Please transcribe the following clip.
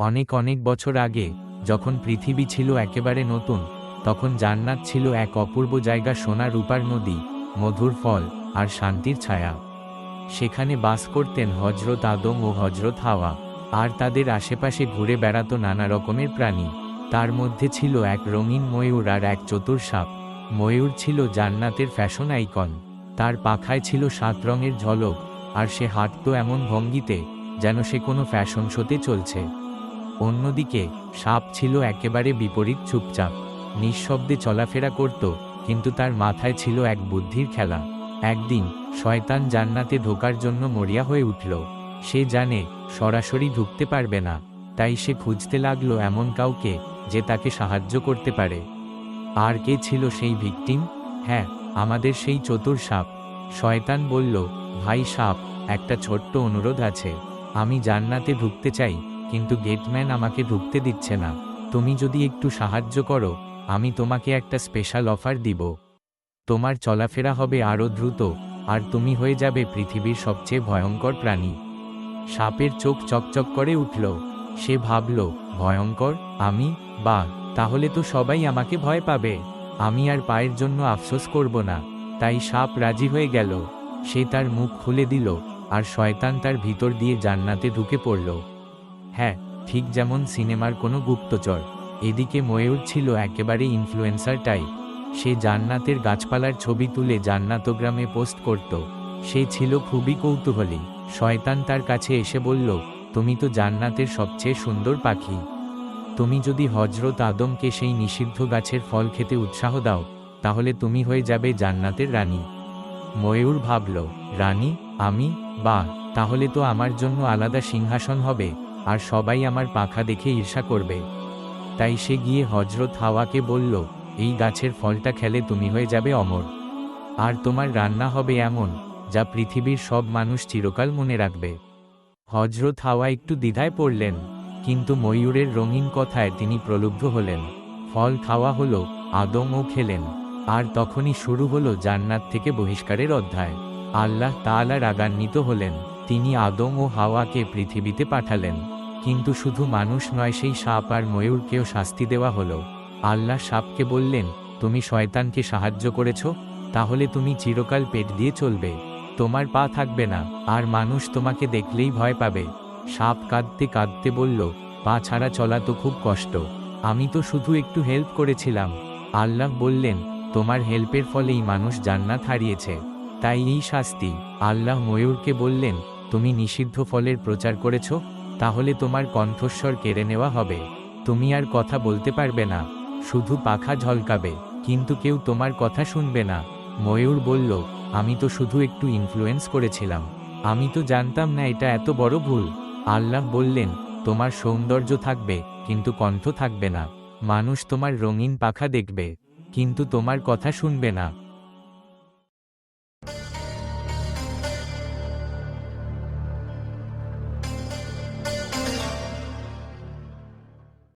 অনেক অনেক বছর আগে, যখন পৃথিবী ছিল একেবারে নতুন, তখন জান্নাত ছিল এক অপূর্ব জায়গা সোনা রূপার নদী, মধুর ফল, আর শান্তির ছায়া। সেখানে বাস করতেন হজরত আদম ও হজরত হাওয়া, আর তাদের আশেপাশে ঘুরে বেড়াতো নানা রকমের প্রাণী। তার মধ্যে ছিল এক রঙিন ময়ূর আর এক চতুর সাপ। ময়ূর ছিল জান্নাতের ফ্যাশন আইকন। তার পাখায় ছিল সাত রঙের ঝলক, আর সে হাঁটতো এমন ভঙ্গিতে, যেন সে কোনো ফ্যাশন শোতে চলছে। অন্যদিকে, সাপ ছিল একেবারে বিপরীত চুপচাপ। নিঃশব্দে চলাফেরা করত, কিন্তু তার মাথায় ছিল এক বুদ্ধির খেলা। একদিন, শয়তান জান্নাতে ঢোকার জন্য মরিয়া হয়ে উঠল। সে জানে, সরাসরি ঢুকতে পারবে না। তাই সে খুঁজতে লাগল এমন কাউকে, যে তাকে সাহায্য করতে পারে। আর কে ছিল সেই ভিকটিম? হ্যাঁ আমাদের সেই চতুর সাপ। শয়তান বলল, ভাই সাপ, একটা ছোট্ট অনুরোধ আছে। আমি জান্নাতে ঢুকতে চাই। কিন্তু গেটম্যান আমাকে ঢুকতে দিচ্ছে না। তুমি যদি একটু সাহায্য করো, আমি তোমাকে একটা স্পেশাল অফার দিব। তোমার চলাফেরা হবে আরও দ্রুত, আর তুমি হয়ে যাবে পৃথিবীর সবচেয়ে ভয়ঙ্কর প্রাণী। সাপের চোখ চকচক করে উঠল। সে ভাবল, ভয়ঙ্কর? আমি? বা, তাহলে তো সবাই আমাকে ভয় পাবে। আমি আর পায়ের জন্য আফসোস করব না। তাই সাপ রাজি হয়ে গেল। সে তার মুখ খুলে দিল, আর শয়তান তার ভিতর দিয়ে জান্নাতে ঢুকে পড়ল। হ্যাঁ ঠিক যেমন সিনেমার কোনো গুপ্তচর। এদিকে ময়ূর ছিল একেবারে ইনফ্লুয়েন্সার টাইপ সে জান্নাতের গাছপালার ছবি তুলে জান্নাতগ্রামে পোস্ট করত। সে ছিল খুবই কৌতূহলী। শয়তান তার কাছে এসে বলল, তুমি তো জান্নাতের সবচেয়ে সুন্দর পাখি। তুমি যদি হজরত আদমকে সেই নিষিদ্ধ গাছের ফল খেতে উৎসাহ দাও, তাহলে তুমি হয়ে যাবে জান্নাতের রানী। ময়ূর ভাবল, রানী, আমি? বা, তাহলে তো আমার জন্য আলাদা সিংহাসন হবে। আর সবাই আমার পাখা দেখে ঈর্ষা করবে। তাই সে গিয়ে হজরত হাওয়াকে বলল, এই গাছের ফলটা খেলে তুমি হয়ে যাবে অমর। আর তোমার রান্না হবে এমন, যা পৃথিবীর সব মানুষ চিরকাল মনে রাখবে। হজরত হাওয়া একটু দ্বিধায় পড়লেন, কিন্তু ময়ূরের রঙিন কথায় তিনি প্রলুব্ধ হলেন। ফল খাওয়া হলো আদমও খেলেন, আর তখনই শুরু হলো জান্নাত থেকে বহিষ্কারের অধ্যায়। আল্লাহ তাআলা রাগান্বিত হলেন, তিনি আদম ও হাওয়াকে পৃথিবীতে পাঠালেন। কিন্তু শুধু মানুষ নয়, সেই সাপ আর ময়ূরকেও শাস্তি দেওয়া হলো। আল্লাহ সাপকে বললেন, তুমি শয়তানকে সাহায্য করেছ, তাহলে তুমি চিরকাল পেট দিয়ে চলবে। তোমার পা থাকবে না, আর মানুষ তোমাকে দেখলেই ভয় পাবে। সাপ কাঁদতে কাঁদতে বলল, পা ছাড়া চলা তো খুব কষ্ট। আমি তো শুধু একটু হেল্প করেছিলাম। আল্লাহ বললেন, তোমার হেল্পের ফলেই মানুষ জান্নাত হারিয়েছে। তাই এই শাস্তি। আল্লাহ ময়ূরকে বললেন, তুমি নিষিদ্ধ ফলের প্রচার করেছ তাহলে তোমার কণ্ঠস্বর কেড়ে নেওয়া হবে। তুমি আর কথা বলতে পারবে না। শুধু পাখা ঝলকাবে, কিন্তু কেউ তোমার কথা শুনবে না। ময়ূর বলল, আমি তো শুধু একটু ইনফ্লুয়েন্স করেছিলাম। আমি তো জানতাম না এটা এত বড় ভুল। আল্লাহ বললেন, তোমার সৌন্দর্য থাকবে, কিন্তু কণ্ঠ থাকবে না। মানুষ তোমার রঙিন পাখা দেখবে, কিন্তু তোমার কথা শুনবে না।